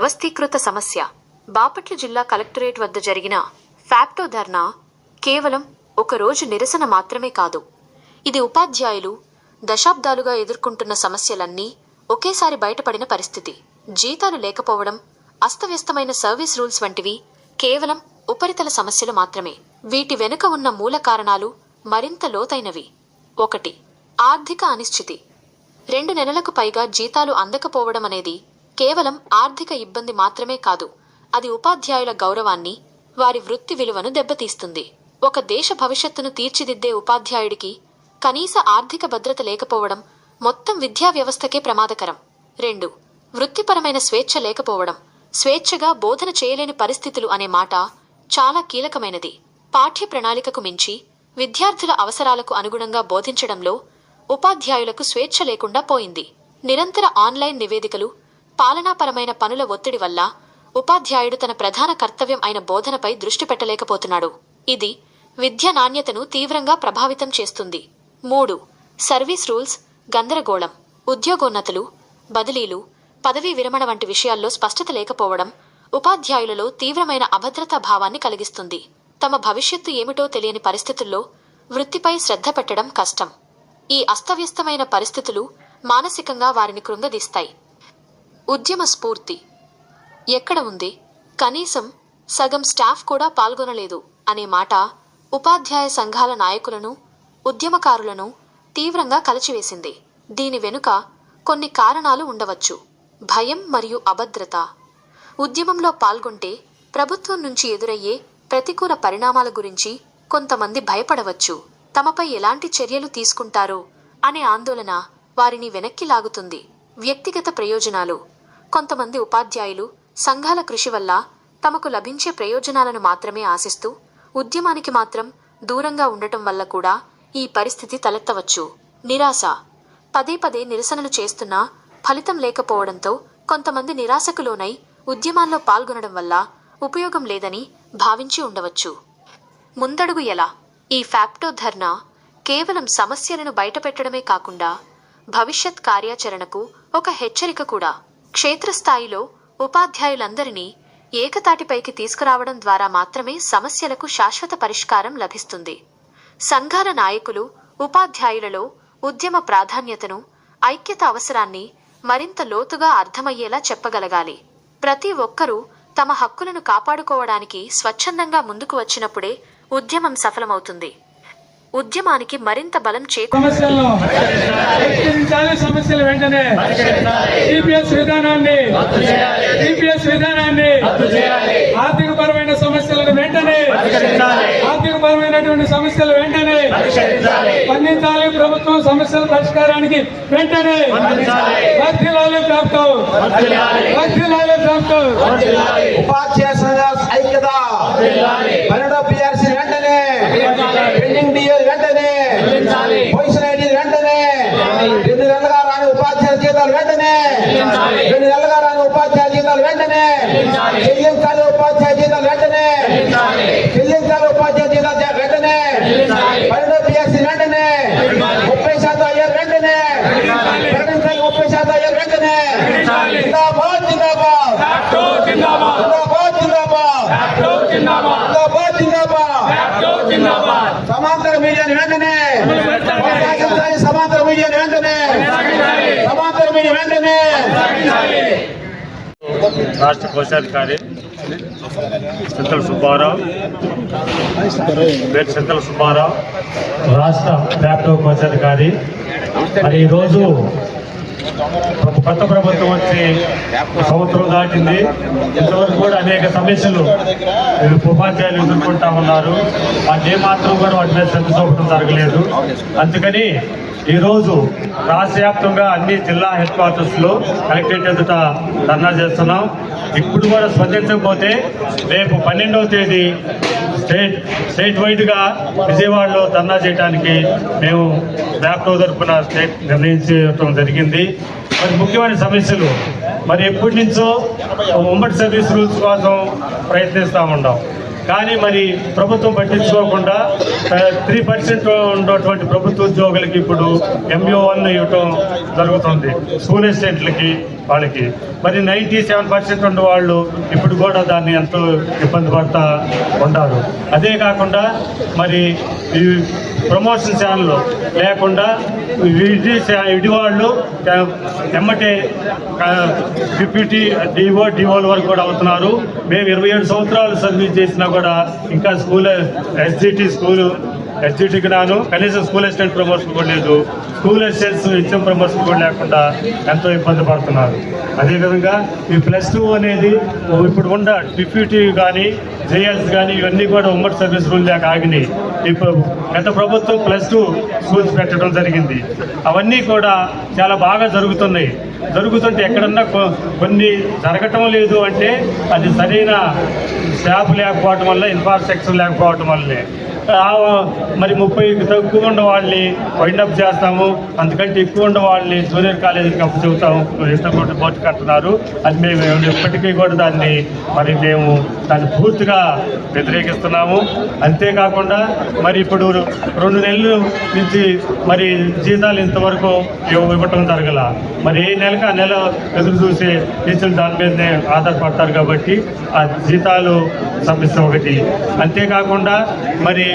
వ్యవస్థీకృత సమస్య. బాపట్ల జిల్లా కలెక్టరేట్ వద్ద జరిగిన ఫ్యాప్టో ధర్నా కేవలం ఒక రోజు నిరసన మాత్రమే కాదు. ఇది ఉపాధ్యాయులు దశాబ్దాలుగా ఎదుర్కొంటున్న సమస్యలన్నీ ఒకేసారి బయటపడిన పరిస్థితి. జీతాలు లేకపోవడం అస్తవ్యస్తమైన సర్వీస్ రూల్స్ వంటివి కేవలం ఉపరితల సమస్యలు మాత్రమే. వీటి వెనుక ఉన్న మూల కారణాలు మరింత లోతైనవి. ఒకటి ఆర్థిక అనిశ్చితి. రెండు నెలలకు పైగా జీతాలు అందకపోవడం అనేది కేవలం ఆర్థిక ఇబ్బంది మాత్రమే కాదు అది ఉపాధ్యాయుల గౌరవాన్ని వారి వృత్తి విలువను దెబ్బతీస్తుంది. ఒక దేశ భవిష్యత్తును తీర్చిదిద్దే ఉపాధ్యాయుడికి కనీస ఆర్థిక భద్రత లేకపోవడం మొత్తం విద్యా వ్యవస్థకే ప్రమాదకరం. రెండు వృత్తిపరమైన స్వేచ్ఛ లేకపోవడం స్వేచ్ఛగా బోధన చేయలేని పరిస్థితులు అనే మాట చాలా కీలకమైనది. పాఠ్య ప్రణాళికకు మించి విద్యార్థుల అవసరాలకు అనుగుణంగా బోధించడంలో ఉపాధ్యాయులకు స్వేచ్ఛ లేకుండా పోయింది. నిరంతర ఆన్లైన్ నివేదికలు పాలనాపరమైన పనుల ఒత్తిడి వల్ల ఉపాధ్యాయుడు తన ప్రధాన కర్తవ్యం అయిన బోధనపై దృష్టి పెట్టలేకపోతున్నాడు. ఇది విద్య నాణ్యతను తీవ్రంగా ప్రభావితం చేస్తుంది. మూడు సర్వీస్ రూల్స్ గందరగోళం ఉద్యోగోన్నతులు బదిలీలు పదవీ విరమణ వంటి విషయాల్లో స్పష్టత లేకపోవడం ఉపాధ్యాయులలో తీవ్రమైన అభద్రతా భావాన్ని కలిగిస్తుంది. తమ భవిష్యత్తు ఏమిటో తెలియని పరిస్థితుల్లో వృత్తిపై శ్రద్ధ పెట్టడం కష్టం. ఈ అస్తవ్యస్తమైన పరిస్థితులు మానసికంగా వారిని కృంగదీస్తాయి. ఉద్యమ స్ఫూర్తి. ఎక్కడ ఉంది? కనీసం సగం స్టాఫ్ కూడా పాల్గొనలేదు అనే మాట ఉపాధ్యాయ సంఘాల నాయకులను ఉద్యమకారులను తీవ్రంగా కలచివేసింది. దీని వెనుక కొన్ని కారణాలు ఉండవచ్చు. భయం మరియు అభద్రత. ఉద్యమంలో పాల్గొంటే ప్రభుత్వం నుంచి ఎదురయ్యే ప్రతికూల పరిణామాల గురించి కొంతమంది భయపడవచ్చు. తమపై ఎలాంటి చర్యలు తీసుకుంటారో అనే ఆందోళన వారిని వెనక్కి లాగుతుంది. వ్యక్తిగత ప్రయోజనాలు. కొంతమంది ఉపాధ్యాయులు సంఘాల కృషి వల్ల తమకు లభించే ప్రయోజనాలను మాత్రమే ఆశిస్తూ ఉద్యమానికి మాత్రం దూరంగా ఉండటం వల్ల కూడా ఈ పరిస్థితి తలెత్తవచ్చు. నిరాశ. పదే పదే నిరసనలు చేస్తున్నా ఫలితం లేకపోవడంతో కొంతమంది నిరాశకు లోనై ఉద్యమాల్లో పాల్గొనడం వల్ల ఉపయోగం లేదని భావించి ఉండవచ్చు. ముందడుగు ఎలా? ఈ ఫ్యాప్టో ధర్నా కేవలం సమస్యలను బయటపెట్టడమే కాకుండా భవిష్యత్ కార్యాచరణకు ఒక హెచ్చరిక కూడా. క్షేత్రస్థాయిలో ఉపాధ్యాయులందరినీ ఏకతాటిపైకి తీసుకురావడం ద్వారా మాత్రమే సమస్యలకు శాశ్వత పరిష్కారం లభిస్తుంది. సంఘాల నాయకులు ఉపాధ్యాయులలో ఉద్యమ ప్రాధాన్యతను ఐక్యత అవసరాన్ని మరింత లోతుగా అర్థమయ్యేలా చెప్పగలగాలి. ప్రతి ఒక్కరూ తమ హక్కులను కాపాడుకోవడానికి స్వచ్ఛందంగా ముందుకు వచ్చినప్పుడే ఉద్యమం సఫలమవుతుంది. ఉద్యమానికి మరింత బలం చేకూ సమస్యలను పరిష్కరించాలి. సమస్యలు వెంటనే సిపిఎస్ విధానాన్ని సిపిఎస్ విధానాన్ని ఆర్థిక పరమైన సమస్యలను వెంటనే ఆర్థిక పరమైనటువంటి సమస్యలు వెంటనే స్పందించాలి. ప్రభుత్వం సమస్యల పరిష్కారానికి వెంటనే ఉపాధ్యాయ సంఘాల ఐక్యత పన్నెండో పిఆర్సీ వెంటనే పెండింగ్ డిఎల్ వెంటనే పొజిషన్ ఐడి వెంటనే రెండు నెలలుగా రాని ఉపాధ్యాయ జీతాలు వెంటనే రెండు నెలలుగా రాని ఉపాధ్యాయ జీతాలు వెంటనే చెల్లించాలి ఉపాధ్యాయ జీతాలు వెంటనే చెల్లించాలి ఉపాధ్యాయ జీతాలు జ- వెంటనే పన్నెండో పిఆర్సీ వెంటనే ముప్పై శాతం అయ్యారు వెంటనే ప్రకటించాలి ముప్పై శాతం అయ్యారు వెంటనే జిందాబాద్ జిందాబాద్ జిందాబాద్ జిందాబాద్ జిందాబాద్ జిందాబాద్ సమాంతర మీడియాని వెంటనే. సమాంతర మీడియాని వెంటనే. సమాంతర మీడియా వెంటనే. రాష్ట్ర కోశాధికారి చింతల సుబ్బారావు పేరు చింతల సుబ్బారావు రాష్ట్ర వ్యాప్త కోశాధికారి. మరి ఈరోజు కొత్త ప్రభుత్వం వచ్చి సంవత్సరం దాటింది. ఇంతవరకు కూడా అనేక సమస్యలు ఉపాధ్యాయులు ఎదుర్కొంటా ఉన్నారు. వాళ్ళు ఏమాత్రం కూడా వాటి మీద శ్రద్ధ చూపడం జరగలేదు. అందుకని ఈరోజు రాష్ట్ర వ్యాప్తంగా అన్ని జిల్లా హెడ్ క్వార్టర్స్లో కలెక్టరేట్ ఎదుట ధర్నా చేస్తున్నాం. ఇప్పుడు కూడా స్పందించకపోతే రేపు పన్నెండవ తేదీ స్టేట్ స్టేట్ వైడ్గా విజయవాడలో ధర్నా చేయడానికి మేము వ్యాప్తో తరఫున స్టేట్ నిర్ణయించడం జరిగింది. మరి ముఖ్యమైన సమస్యలు మరి ఎప్పటి నుంచో ఉమ్మడి సర్వీస్ రూల్స్ కోసం ప్రయత్నిస్తూ ఉన్నాం కానీ మరి ప్రభుత్వం పట్టించుకోకుండా త్రీ పర్సెంట్ ఉన్నటువంటి ప్రభుత్వ ఉద్యోగులకి ఇప్పుడు ఎంఓ వన్ ఇవ్వటం జరుగుతుంది. స్కూల్ అసిస్టెంట్లకి వాళ్ళకి. మరి నైంటీ సెవెన్ పర్సెంట్ ఉన్న వాళ్ళు ఇప్పుడు కూడా దాన్ని ఎంతో ఇబ్బంది పడతా ఉండారు అదే కాకుండా మరి ఈ ప్రమోషన్ ఛానల్ లేకుండా విడి ఇడివాళ్ళు ఎమ్మటే డిప్యూటీ డిఓ డిఓల వరకు కూడా అవుతున్నారు. మేము ఇరవై ఏడు సంవత్సరాలు సర్వీస్ చేసినా కూడా ఇంకా స్కూల్ ఎస్జిటి స్కూలు ఎస్జిటికి నాను కనీసం స్కూల్ అసిస్టెంట్ ప్రమోషన్ కూడా లేదు. స్కూల్ అసిస్టెంట్స్ ఇచ్చిన ప్రమోషన్ కూడా లేకుండా ఎంతో ఇబ్బంది పడుతున్నారు. అదేవిధంగా ఈ ప్లస్ టూ అనేది ఇప్పుడు ఉన్న డిప్యూటీ కానీ జేఎల్స్ కానీ ఇవన్నీ కూడా ఉమ్మడి సర్వీస్ రూల్ లేక ఆగినాయి. ఇప్పుడు గత ప్రభుత్వం ప్లస్ టూ స్కూల్స్ పెట్టడం జరిగింది. అవన్నీ కూడా చాలా బాగా జరుగుతున్నాయి. జరుగుతుంటే ఎక్కడన్నా కొ- కొన్ని జరగటం లేదు అంటే అది సరైన స్టాఫ్ లేకపోవటం వల్ల ఇన్ఫ్రాస్ట్రక్చర్ లేకపోవటం వల్లనే. మరి ముప్పై తక్కువ ఉన్న వాళ్ళని వైండప్ చేస్తాము. అంతకంటే ఎక్కువ ఉన్న వాళ్ళని జూనియర్ కాలేజీకి అప్పు చెబుతాము ఇష్టపడి బోర్డు కడుతున్నారు. అది మేము ఇప్పటికీ కూడా దాన్ని మరి మేము దాన్ని పూర్తిగా వ్యతిరేకిస్తున్నాము. అంతేకాకుండా మరి ఇప్పుడు రెండు నెలలు నుంచి మరి జీతాలు ఇంతవరకు ఇవ్వటం జరగల. మరి ఏ నెలకు ఆ నెల ఎదురు చూసే టీచర్లు దాని మీదనే ఆధారపడతారు కాబట్టి ఆ జీతాలు సమస్య ఒకటి. అంతేకాకుండా మరి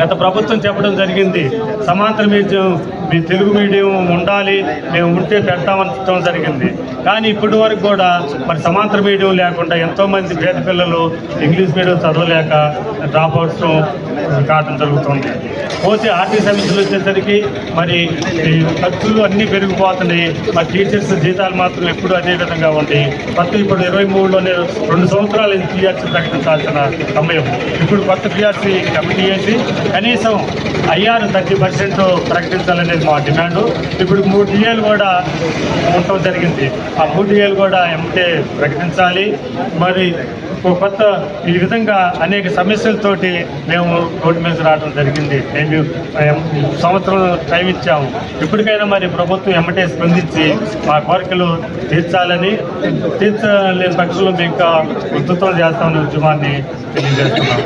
గత ప్రభుత్వం చెప్పడం జరిగింది. సమాంతర మీద మీ తెలుగు మీడియం ఉండాలి మేము ఉంటే పెడతామనడం జరిగింది. కానీ ఇప్పటి వరకు కూడా మరి సమాంతర మీడియం లేకుండా ఎంతోమంది పేద పిల్లలు ఇంగ్లీష్ మీడియం చదవలేక డ్రాప్ అవుట్స్ కావడం జరుగుతుంది. పోతే ఆర్థిక సమస్యలు వచ్చేసరికి మరి ఈ ఖర్చులు అన్నీ పెరిగిపోతున్నాయి. మరి టీచర్స్ జీతాలు మాత్రం ఎప్పుడు అదే విధంగా ఉంది కొత్త ఇప్పుడు ఇరవై మూడులోనే రెండు సంవత్సరాలు పిఆర్సీ ప్రకటించాల్సిన సమయం. ఇప్పుడు కొత్త పిఆర్సీ కమిటీ చేసి కనీసం ఐఆర్ థర్టీ పర్సెంట్ ప్రకటించాలనే మా డిమాండ్. ఇప్పుడు మూడు డిఏలు కూడా ఉండటం జరిగింది. ఆ మూడు డిఏలు కూడా ఎంటే ప్రకటించాలి. మరి ఒక కొత్త ఈ విధంగా అనేక సమస్యలతోటి మేము రోడ్డు మీద రావడం జరిగింది. మేము సంవత్సరం టైం ఇచ్చాము. ఇప్పటికైనా మరి ప్రభుత్వం ఎమ్మటే స్పందించి మా కోరికలు తీర్చాలని తీర్చలేని పక్షంలో ఇంకా ఉద్ధృతం చేస్తామని ఉద్యమాన్ని తెలియజేస్తున్నాం.